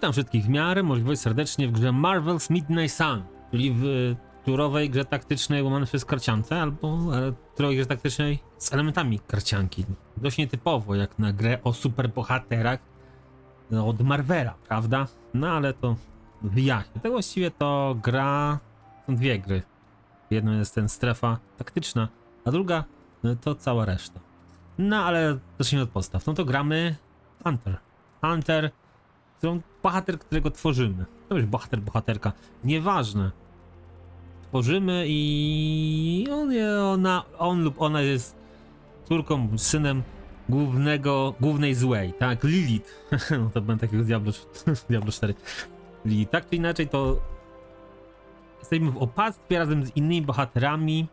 Witam wszystkich w miarę możliwość serdecznie w grze Marvel's Midnight Sun, czyli w turowej grze taktycznej łamane przez karciance, albo turowej grze taktycznej z elementami karcianki. Dość nietypowo, jak na grę o superbohaterach od Marvela, prawda? No ale to wyjaśnię. Tak właściwie to gra, są dwie gry. Jedna jest ten strefa taktyczna, a druga to cała reszta. No ale zacznijmy od podstaw. No to gramy Hunter. Hunter którą bohater, którego tworzymy. To już bohater, bohaterka. Nieważne. Tworzymy i on, ona, on lub ona jest córką, synem głównego, głównej złej, tak? Lilith. no to będę takiego Diablo, Diablo 4. Lilith. Tak czy inaczej to jesteśmy w opactwie razem z innymi bohaterami.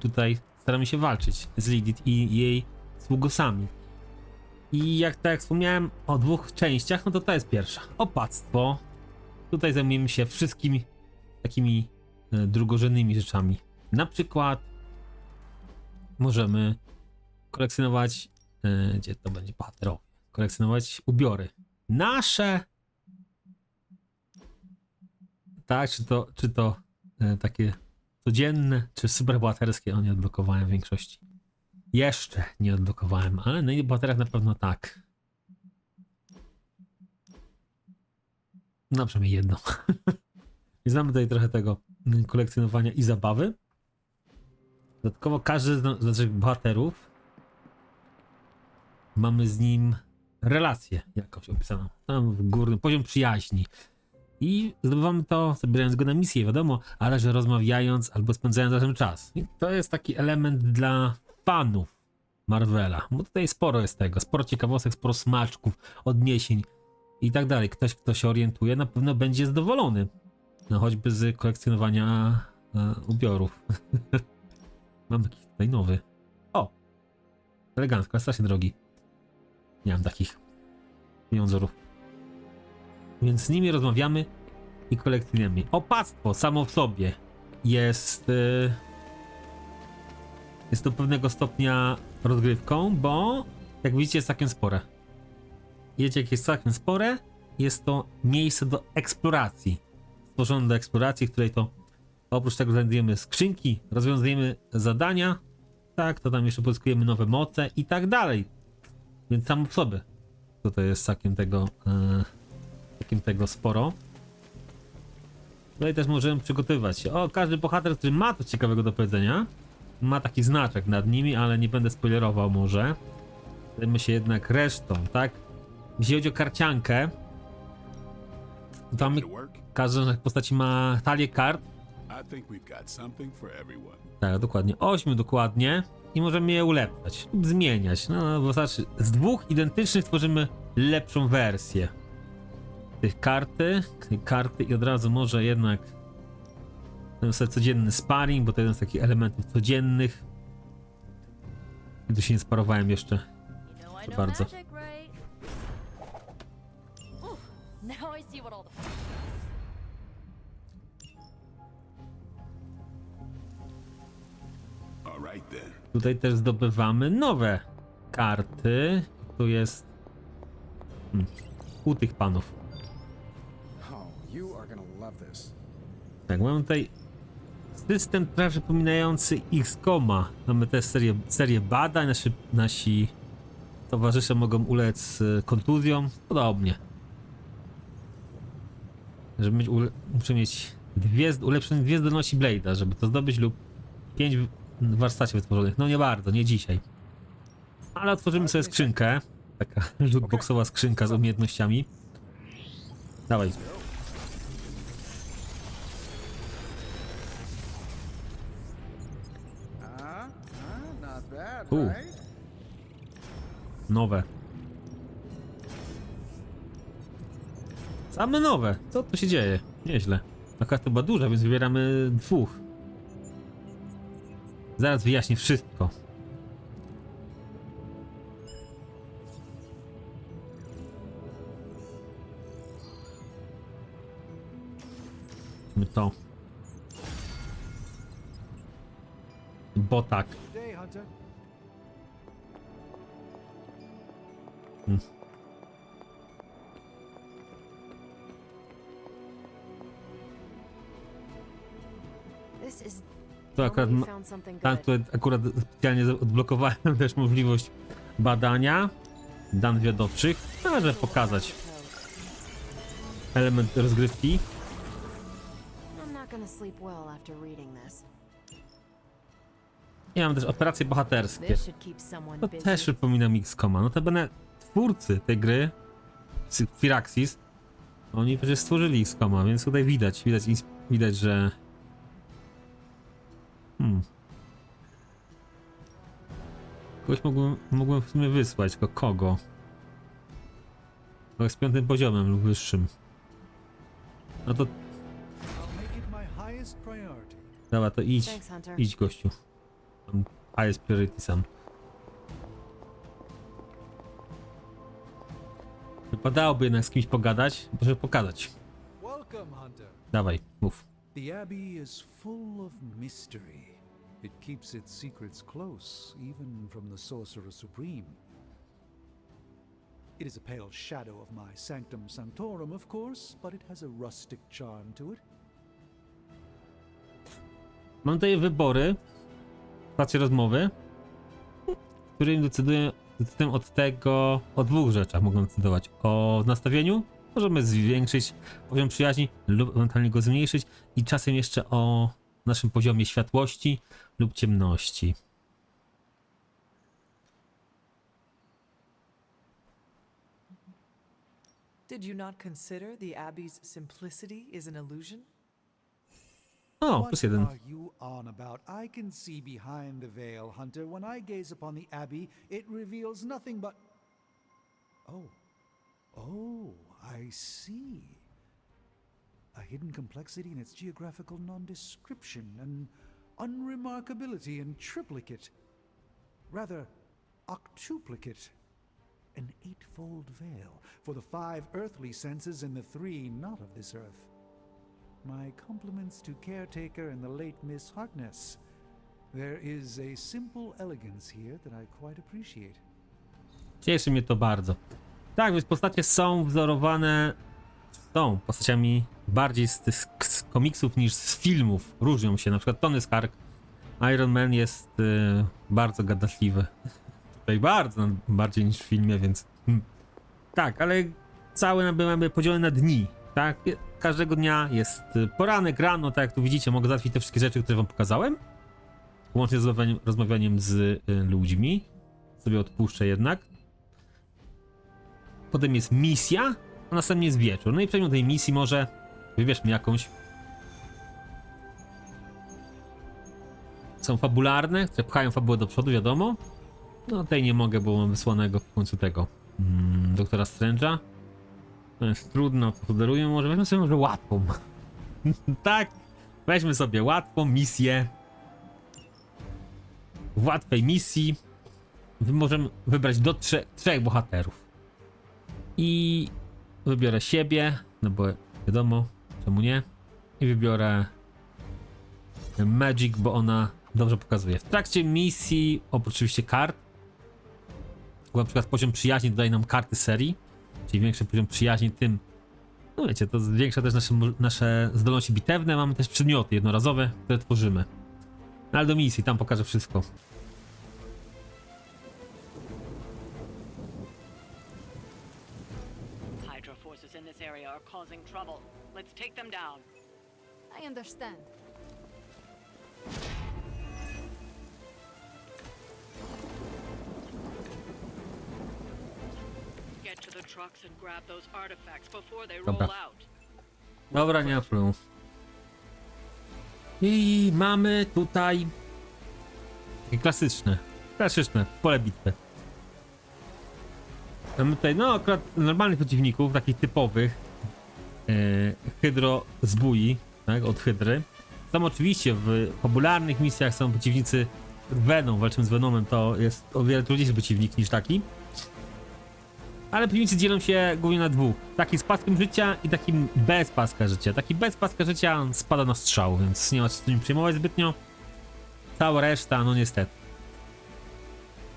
Tutaj staramy się walczyć z Lilith i jej sługosami. I jak tak jak wspomniałem o dwóch częściach, no to to jest pierwsza. Opactwo. Tutaj zajmujemy się wszystkimi takimi e, drugorzędnymi rzeczami. Na przykład możemy kolekcjonować, e, gdzie to będzie bohaterowie, kolekcjonować ubiory. Nasze. Tak, czy to, czy to e, takie codzienne, czy superbohaterskie, o nie odblokowałem w większości. Jeszcze nie odblokowałem, ale na innych bohaterach na pewno tak. No przynajmniej jedno. Więc mamy tutaj trochę tego kolekcjonowania i zabawy. Dodatkowo każdy z no- z naszych bohaterów mamy z nim relację jakąś opisaną. Tam w górnym poziom przyjaźni. I zdobywamy to, zabierając go na misję, wiadomo, ale że rozmawiając albo spędzając razem czas. I to jest taki element dla fanów Marvela, bo tutaj sporo jest tego, sporo ciekawostek, sporo smaczków, odniesień i tak dalej. Ktoś, kto się orientuje, na pewno będzie zadowolony. No choćby z kolekcjonowania e, ubiorów. Mam jakiś tutaj nowy. O! Elegancko, strasznie drogi. Nie mam takich pieniądzorów. Więc z nimi rozmawiamy i kolekcjonujemy. Opactwo samo w sobie jest... E, jest to pewnego stopnia rozgrywką, bo jak widzicie jest całkiem spore. Wiecie, jak jest całkiem spore, jest to miejsce do eksploracji. Stworzone do eksploracji, w której to oprócz tego znajdujemy skrzynki, rozwiązujemy zadania, tak, to tam jeszcze pozyskujemy nowe moce i tak dalej. Więc samo w sobie tutaj jest całkiem tego, e, całkiem tego sporo. Tutaj też możemy przygotowywać się. O, każdy bohater, który ma coś ciekawego do powiedzenia, ma taki znaczek nad nimi, ale nie będę spoilerował może. Zajmę się jednak resztą, tak? Jeśli chodzi o karciankę, to tam każda z postaci ma talię kart. Tak, dokładnie. 8 dokładnie. I możemy je ulepszać zmieniać. No, no, wystarczy. Z dwóch identycznych tworzymy lepszą wersję. Tych karty, karty i od razu może jednak ten sobie codzienny sparring, bo to jeden z takich elementów codziennych. Tu się nie sparowałem jeszcze. Know Bardzo. Tutaj też zdobywamy nowe karty. Tu jest hmm, u tych panów. Oh. Tak, mamy tutaj system trochę przypominający X-Koma. Mamy też serię, serię badań, nasi, nasi towarzysze mogą ulec e, kontuzjom. Podobnie. Żeby mieć, ule, muszę mieć dwie, ulepszone dwie zdolności Blade'a, żeby to zdobyć lub pięć w warsztacie wytworzonych. No nie bardzo, nie dzisiaj. Ale otworzymy sobie skrzynkę. Taka lootboxowa skrzynka z umiejętnościami. Dawaj. Ooh. right? Nowe. Same nowe. Co tu się dzieje? Nieźle. Taka chyba duża, więc wybieramy dwóch. Zaraz wyjaśnię wszystko. To. Bo tak. Hmm. To akurat, tam tutaj akurat specjalnie odblokowałem też możliwość badania dan wiodowczych, żeby pokazać element rozgrywki. Ja mam też operacje bohaterskie. To też przypomina Mixcoma. No to będę twórcy tej gry, Firaxis, oni przecież stworzyli XCOMa, więc tutaj widać, widać, widać, że... Hmm. Kogoś mogłem, mogłem w sumie wysłać, tylko kogo? Kogoś z piątym poziomem lub wyższym. No to, dobra, to idź, idź gościu. Highest priority sam. Wypadałoby jednak z kimś pogadać, żeby pokazać. Dawaj, mów. The Abbey is full of mystery. It keeps its secrets close, even from the Sorcerer Supreme. It is a pale shadow of my Sanctum Sanctorum, of course, but it has a rustic charm to it. Mam tutaj wybory, stacje rozmowy, w którym decyduję, decyduję od tego, o dwóch rzeczach mogę decydować. O nastawieniu, możemy zwiększyć poziom przyjaźni lub ewentualnie go zmniejszyć i czasem jeszcze o naszym poziomie światłości lub ciemności. Did you not consider the Abbey's simplicity is an illusion? O, what are you on about? I can see behind the veil, Hunter. When I gaze upon the Abbey, it reveals nothing but. Oh. Oh, I see. A hidden complexity in its geographical nondescription, an unremarkability in triplicate. Rather, octuplicate. An eightfold veil for the five earthly senses and the three not of this earth. My compliments to caretaker and the late Miss Harkness. There is a simple elegance here that I quite appreciate. Cieszy mnie to bardzo. Tak, więc postacie są wzorowane są postaciami bardziej z, tych- z komiksów niż z filmów. Różnią się. Na przykład Tony Stark, Iron Man jest y, bardzo gadatliwy. Tutaj bardzo, bardziej niż w filmie, więc... Hmm. Tak, ale całe mamy podzielone na dni, tak? Każdego dnia jest y, poranek, rano, tak jak tu widzicie, mogę załatwić te wszystkie rzeczy, które wam pokazałem. Łącznie z rozmawianiem, z y, ludźmi. Sobie odpuszczę jednak. Potem jest misja, a następnie jest wieczór. No i przejmą tej misji może wybierzmy jakąś. Są fabularne, które pchają fabułę do przodu, wiadomo. No tej nie mogę, bo mam wysłanego w końcu tego mm, doktora Strange'a. Jest trudno, podaruję może, weźmy sobie może łatwą. tak, weźmy sobie łatwą misję. W łatwej misji możemy wybrać do trzech, trzech bohaterów. I wybiorę siebie, no bo wiadomo, czemu nie. I wybiorę Magic, bo ona dobrze pokazuje. W trakcie misji, oprócz oczywiście kart, na przykład poziom przyjaźni dodaje nam karty serii, czyli większy poziom przyjaźni, tym, no wiecie, to zwiększa też nasze, nasze zdolności bitewne. Mamy też przedmioty jednorazowe, które tworzymy. No ale do misji, tam pokażę wszystko. Hydra forces in this area are causing trouble. Let's take them down. I understand. Trucks and grab those artifacts before they roll Dobra. out. Dobra, nie ma problemu. I mamy tutaj takie klasyczne, klasyczne pole bitwy. Mamy tutaj, no akurat normalnych przeciwników, takich typowych e, hydro zbój, tak, od hydry. Są oczywiście w popularnych misjach są przeciwnicy Venom, walczymy z Venomem, to jest o wiele trudniejszy przeciwnik niż taki. Ale przeciwnicy dzielą się głównie na dwóch. Taki z paskiem życia i takim bez paska życia. Taki bez paska życia spada na strzał, więc nie ma się nim przejmować zbytnio. Cała reszta, no niestety.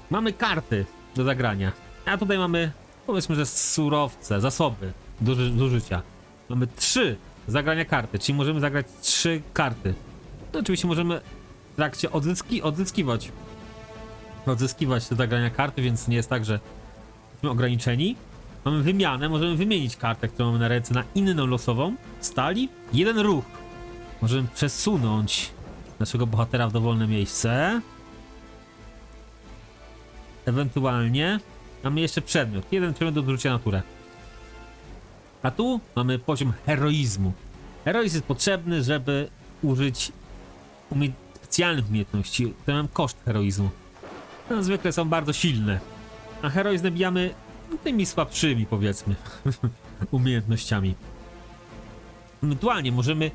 Mamy karty do zagrania. A tutaj mamy, powiedzmy, że surowce, zasoby do, do życia. Mamy trzy zagrania karty, czyli możemy zagrać trzy karty. No, oczywiście możemy w trakcie odzyski, odzyskiwać odzyskiwać te zagrania karty, więc nie jest tak, że jesteśmy ograniczeni. Mamy wymianę, możemy wymienić kartę, którą mamy na ręce na inną losową. Stali. Jeden ruch. Możemy przesunąć naszego bohatera w dowolne miejsce. Ewentualnie mamy jeszcze przedmiot. Jeden przedmiot do odwrócenia na turę. A tu mamy poziom heroizmu. Heroizm jest potrzebny, żeby użyć umie specjalnych umiejętności, które mają koszt heroizmu. No, zwykle są bardzo silne. A heroizm nabijamy tymi słabszymi, powiedzmy, umiejętnościami. Ewentualnie możemy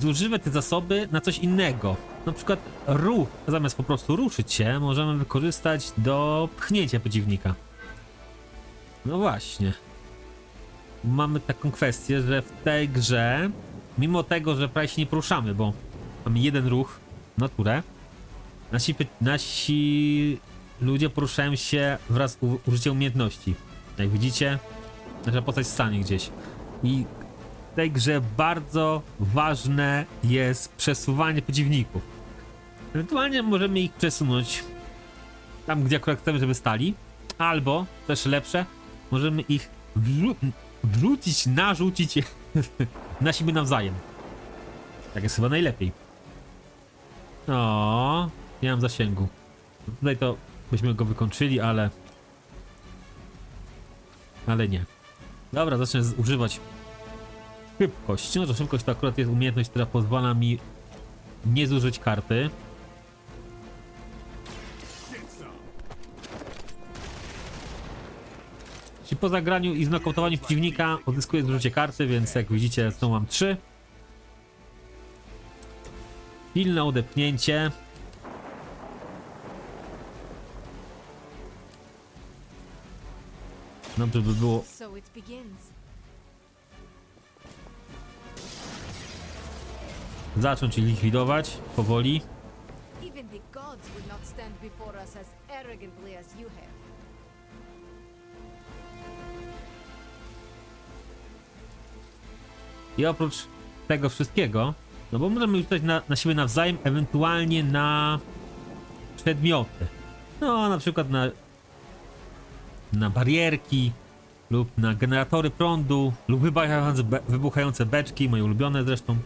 zużywać te zasoby na coś innego. Na przykład ruch, zamiast po prostu ruszyć się, możemy wykorzystać do pchnięcia przeciwnika. No właśnie. Mamy taką kwestię, że w tej grze, mimo tego, że prawie się nie poruszamy, bo mamy jeden ruch na turę, nasi, nasi ludzie poruszają się wraz z użyciem umiejętności. Jak widzicie, nasza postać stanie gdzieś. I w tej grze bardzo ważne jest przesuwanie przeciwników. Ewentualnie możemy ich przesunąć tam, gdzie akurat chcemy, żeby stali. Albo, też lepsze, możemy ich wrzu- wrzucić, narzucić na siebie nawzajem. Tak jest chyba najlepiej. O, nie mam zasięgu. Tutaj to byśmy go wykończyli, ale... Ale nie. Dobra, zacznę używać szybkość. No to szybkość to akurat jest umiejętność, która pozwala mi nie zużyć karty. Czyli po zagraniu i znokautowaniu przeciwnika odzyskuję zużycie karty, więc jak widzicie, to mam 3. Pilne odepchnięcie. Dobrze by było So it begins. zacząć ich likwidować powoli. Even the gods would not stand before us as arrogantly as you have. I oprócz tego wszystkiego, no bo możemy rzucać na, na siebie nawzajem, ewentualnie na przedmioty. No, na przykład na, na barierki, lub na generatory prądu, lub wybuchające, be, wybuchające beczki, moje ulubione zresztą.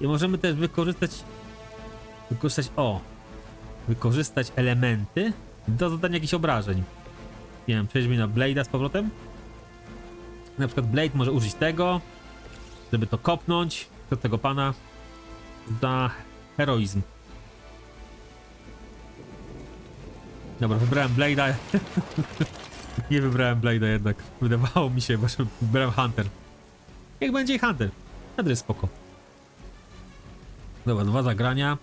I możemy też wykorzystać, wykorzystać, o, wykorzystać elementy do zadania jakichś obrażeń. Nie wiem, przejdźmy na Blade'a z powrotem. Na przykład Blade może użyć tego, żeby to kopnąć do tego pana za heroizm. Dobra, wybrałem Blade'a. Nie wybrałem Blade'a jednak. Wydawało mi się, że wybrałem Hunter. Niech będzie Hunter. Hunter jest spoko. Dobra, dwa zagrania.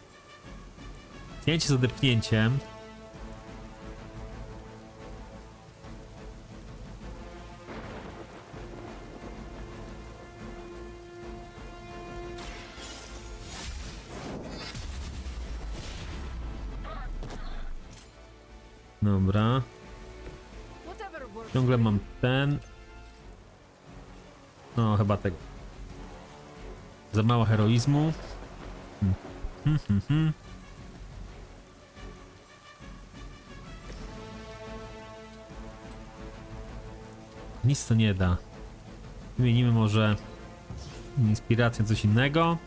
Zdjęcie z odepchnięciem. Mało heroizmu. Hmm. Hmm, hmm, hmm. Nic to nie da. Wymienimy może inspirację coś innego.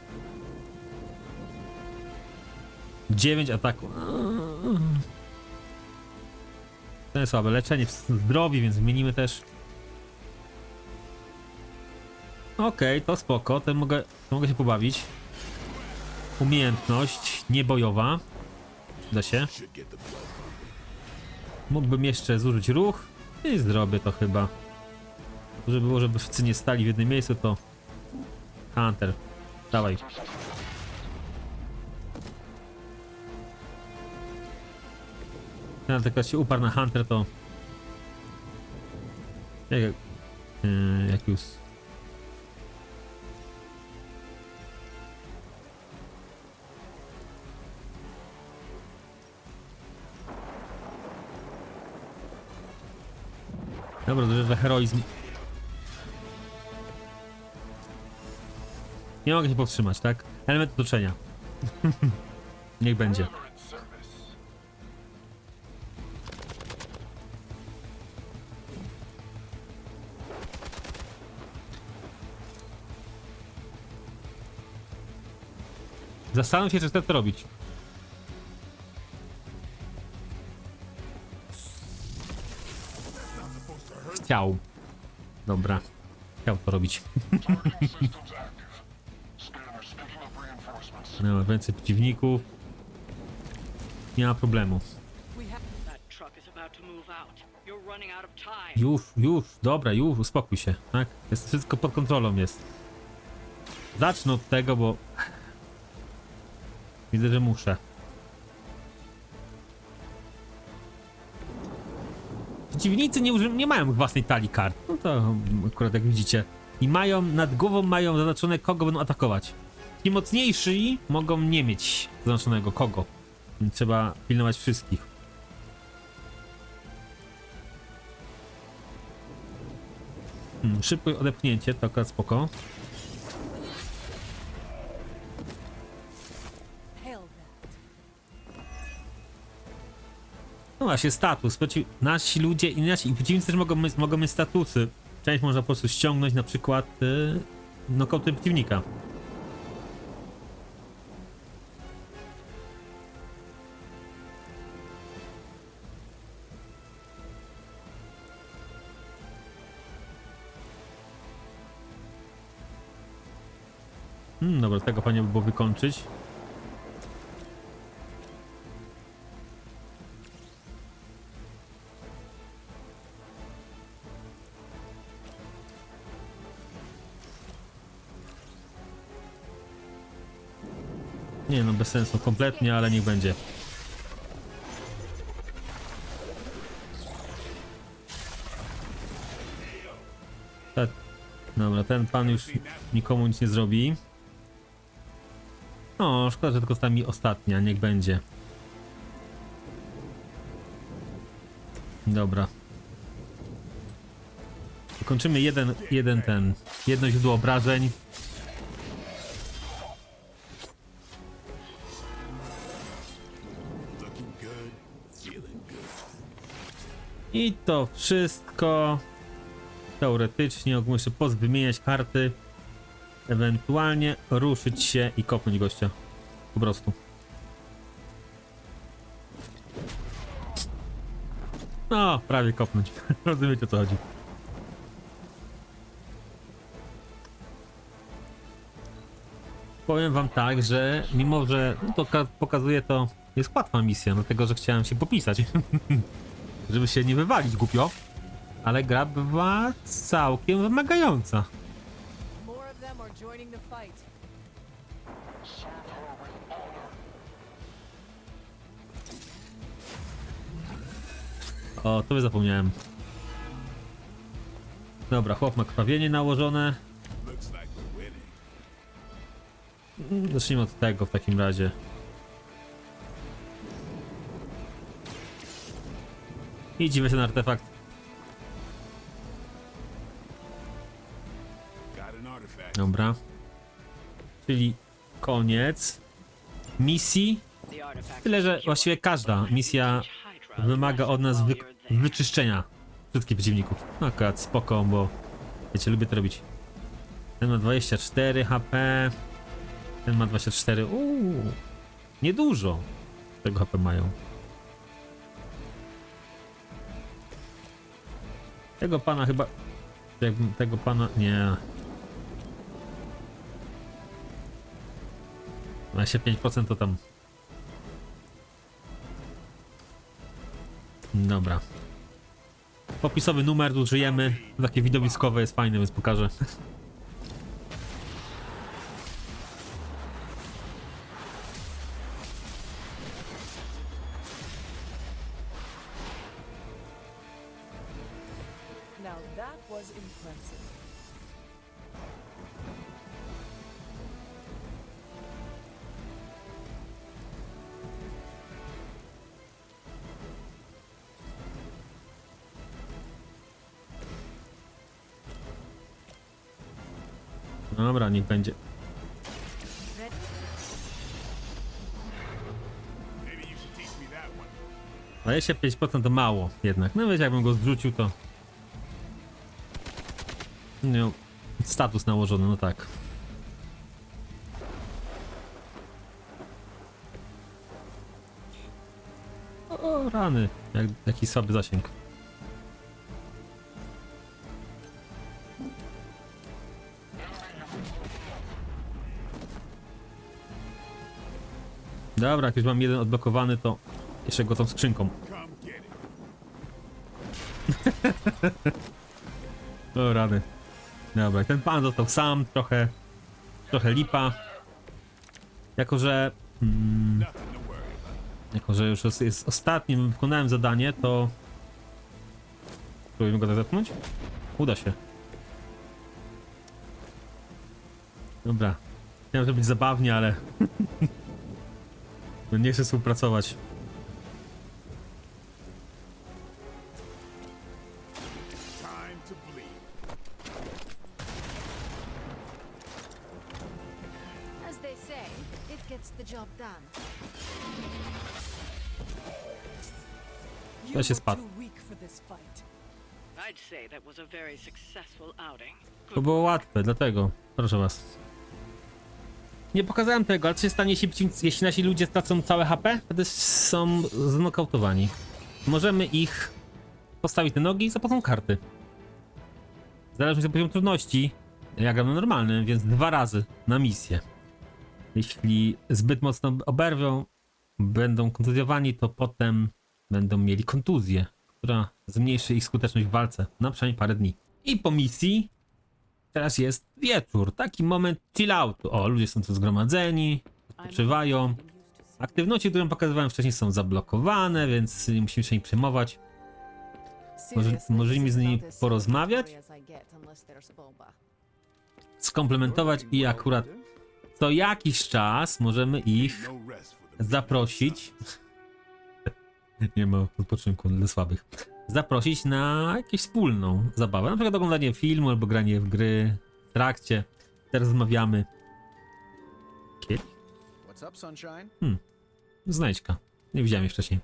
9 ataku. To jest słabe. Leczenie w zdrowi, więc zmienimy też. Okej, to spoko. To mogę, mogę się pobawić. Umiejętność niebojowa. Da się. Mógłbym jeszcze zużyć ruch. I zrobię to chyba. Żeby było, żeby wszyscy nie stali w jednym miejscu, to... Hunter. Dawaj. Ten tylko się uparł na Hunter, to... Jak... Yy, jak już... Dobra, dobrze, że heroizm. Nie mogę się powstrzymać, tak? Element otoczenia. Niech będzie. Zastanów się, czy chcę to robić. Chciał. Dobra. Chciał to robić. No, ma więcej przeciwników. Nie ma problemu. Już, już, dobra, już, uspokój się, tak? Jest wszystko pod kontrolą jest. Zacznę od tego, bo... Widzę, że muszę. Przeciwnicy nie, nie mają własnej talii kart. No to akurat jak widzicie. I mają, nad głową mają zaznaczone kogo będą atakować. Ci mocniejsi mogą nie mieć zaznaczonego kogo. Trzeba pilnować wszystkich. Hmm, szybkie odepchnięcie, to akurat spoko. No właśnie, status. Przeci- Nasi ludzie i nasi i przeciwnicy też mogą, mogą mieć statusy. Część można po prostu ściągnąć, na przykład yy, nokautem przeciwnika. Hmm, dobra, tego fajnie by było wykończyć. Sensu kompletnie, ale niech będzie. Tak. Dobra, ten pan już nikomu nic nie zrobi. No, szkoda, że tylko z nami ostatnia, niech będzie. Dobra. Kończymy jeden, jeden ten, jedno źródło obrażeń. I to wszystko. Teoretycznie jeszcze pozwymieniać karty. Ewentualnie ruszyć się i kopnąć gościa. Po prostu. No, prawie kopnąć. Rozumiecie o co chodzi. Powiem wam tak, że mimo, że to ka- pokazuje to, jest łatwa misja, dlatego że chciałem się popisać. żeby się nie wywalić głupio. Ale gra była całkiem wymagająca. O, to by zapomniałem. Dobra, chłop ma krwawienie nałożone. Mm, Zacznijmy od tego w takim razie. I dziwię ten artefakt. Dobra. Czyli koniec misji. Tyle, że właściwie każda misja wymaga od nas wy wyczyszczenia wszystkich przeciwników. No akurat spoko, bo wiecie, lubię to robić. Ten ma 24 HP. Ten ma 24. Uuu, niedużo tego HP mają. Tego pana chyba. Tego pana. Nie. 25% to tam. Dobra. Popisowy numer, tu żyjemy. Takie widowiskowe jest fajne, więc pokażę. Now that was impressive. No dobra, niech będzie. Maybe you should teach 25% to mało jednak. No wiesz, jakbym go zrzucił, to no, status nałożony, no tak. O, rany. Jak, jaki słaby zasięg. Dobra, jak już mam jeden odblokowany, to jeszcze go tą skrzynką. O rany. Dobra, ten pan został sam, trochę, trochę lipa. Jako, że, mm, to jako, że już jest, jest ostatnim, wykonałem zadanie, to... Spróbujmy go zepchnąć? Uda się. Dobra. Chciałem, żeby być zabawnie, ale... nie chcę współpracować. Very successful outing. To było łatwe, dlatego. Proszę was. Nie pokazałem tego, ale co się stanie, jeśli, jeśli nasi ludzie stracą całe HP? Wtedy są znokautowani. Możemy ich postawić na nogi za pomocą karty. Zależnie od poziomu trudności. Ja gram na normalnym, więc dwa razy na misję. Jeśli zbyt mocno oberwią, będą kontuzjowani, to potem będą mieli kontuzję, która zmniejszy ich skuteczność w walce na przynajmniej parę dni. I po misji teraz jest wieczór, taki moment chill outu. O, ludzie są tu zgromadzeni, odpoczywają. Aktywności, które pokazywałem wcześniej są zablokowane, więc nie musimy się nimi przejmować. Może- możemy z nimi porozmawiać? Skomplementować i akurat co jakiś czas możemy ich No zaprosić. Nie ma odpoczynku dla słabych. Zaprosić na jakąś wspólną zabawę. Na przykład oglądanie filmu albo granie w gry w trakcie. Teraz rozmawiamy. Kielich? Sunshine? Znajdźka. Nie widziałem jej wcześniej.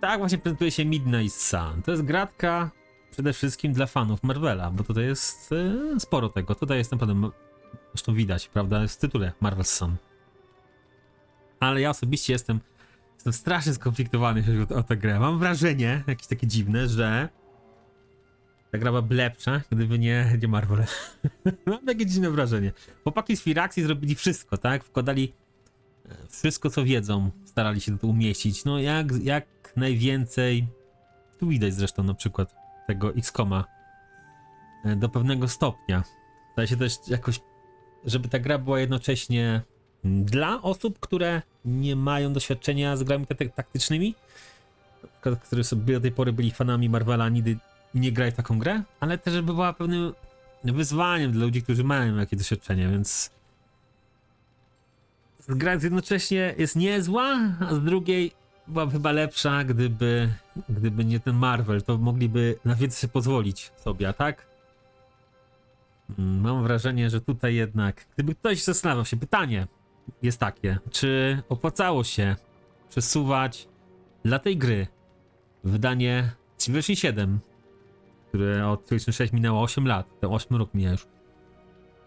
Tak właśnie prezentuje się Midnight Sun. To jest gratka przede wszystkim dla fanów Marvela, bo tutaj jest e, sporo tego. Tutaj jest naprawdę, zresztą widać, prawda, jest w tytule Marvel Sun. Ale ja osobiście jestem, jestem strasznie skonfliktowany, jeśli chodzi o, tę grę. Mam wrażenie, jakieś takie dziwne, że ta gra byłaby lepsza, gdyby nie, nie Marvel. Mam takie dziwne wrażenie. Chłopaki z Firaxi zrobili wszystko, tak? Wkładali wszystko co wiedzą, starali się to umieścić. No jak, jak najwięcej. Tu widać zresztą na przykład tego X-Koma e, do pewnego stopnia. Staje się też jakoś, żeby ta gra była jednocześnie dla osób, które nie mają doświadczenia z grami tak- taktycznymi, które sobie do tej pory byli fanami Marvela, nigdy nie grali w taką grę, ale też żeby była pewnym wyzwaniem dla ludzi, którzy mają jakieś doświadczenie, więc gra jednocześnie jest niezła, a z drugiej byłaby chyba lepsza, gdyby, gdyby nie ten Marvel, to mogliby na więcej pozwolić sobie, a tak? Mm, Mam wrażenie, że tutaj jednak, gdyby ktoś zastanawiał się, pytanie jest takie, czy opłacało się przesuwać dla tej gry wydanie Civilization 7, które od Civilization 6 minęło 8 lat, ten 8 rok mija już,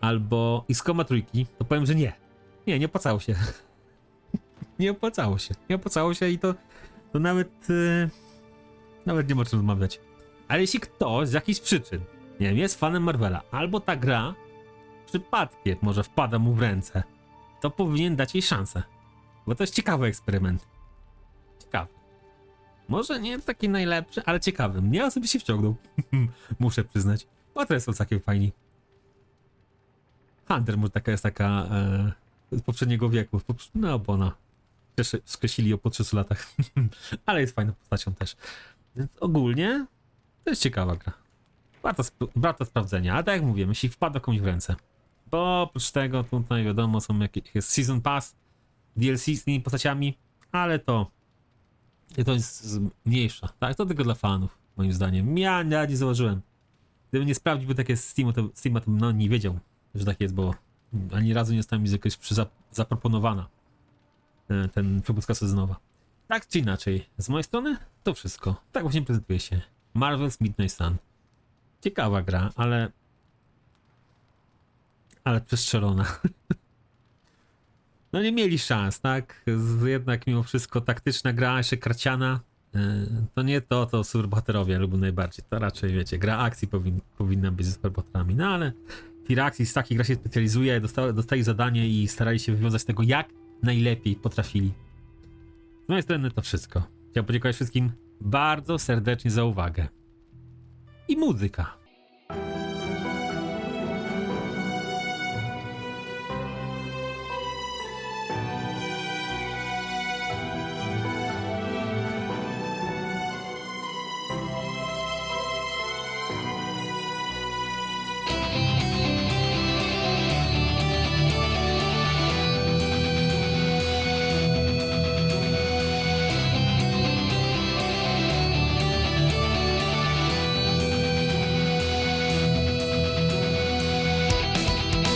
albo X-Coma trójki, to powiem, że nie. Nie, nie opłacało się. nie opłacało się. Nie opłacało się i to, to nawet. Yy, nawet nie ma czym rozmawiać. Ale jeśli ktoś z jakichś przyczyn, nie wiem, jest fanem Marvela, albo ta gra przypadkiem może wpada mu w ręce, to powinien dać jej szansę. Bo to jest ciekawy eksperyment. Ciekawy. Może nie taki najlepszy, ale ciekawy. Mnie osobiście wciągnął. Muszę przyznać. To jest całkiem fajni. Hunter może taka jest taka e, z poprzedniego wieku. No, bo ona skreś- skreślili ją po 300 latach. Ale jest fajną postacią też. Więc ogólnie to jest ciekawa gra. Warto, sp- warto sprawdzenia. Ale tak jak mówię, jeśli wpada komuś w ręce. Bo oprócz tego tutaj wiadomo są jakieś Season Pass, DLC z tymi postaciami, ale to to jest mniejsza. Tak, to tylko dla fanów, moim zdaniem. Ja, ja nie założyłem. Gdybym nie sprawdził, by takie z Steamu, to, Steama, to no, nie wiedział, że tak jest, bo ani razu nie została mi jakoś zaproponowana e, ten przepustka sezonowa. Tak czy inaczej, z mojej strony to wszystko. Tak właśnie prezentuje się Marvel's Midnight Sun. Ciekawa gra, ale... Ale przestrzelona. No nie mieli szans, tak? Z- Jednak mimo wszystko taktyczna gra, jeszcze karciana. yy, To nie to, to superbohaterowie lubią najbardziej. To raczej, wiecie, gra akcji powin, powinna być ze superbohaterami. No ale Firaxis z takich gra się specjalizuje, dostali, dostali zadanie i starali się wywiązać z tego jak najlepiej potrafili. Z mojej strony to wszystko. Chciałem podziękować wszystkim bardzo serdecznie za uwagę. I muzyka.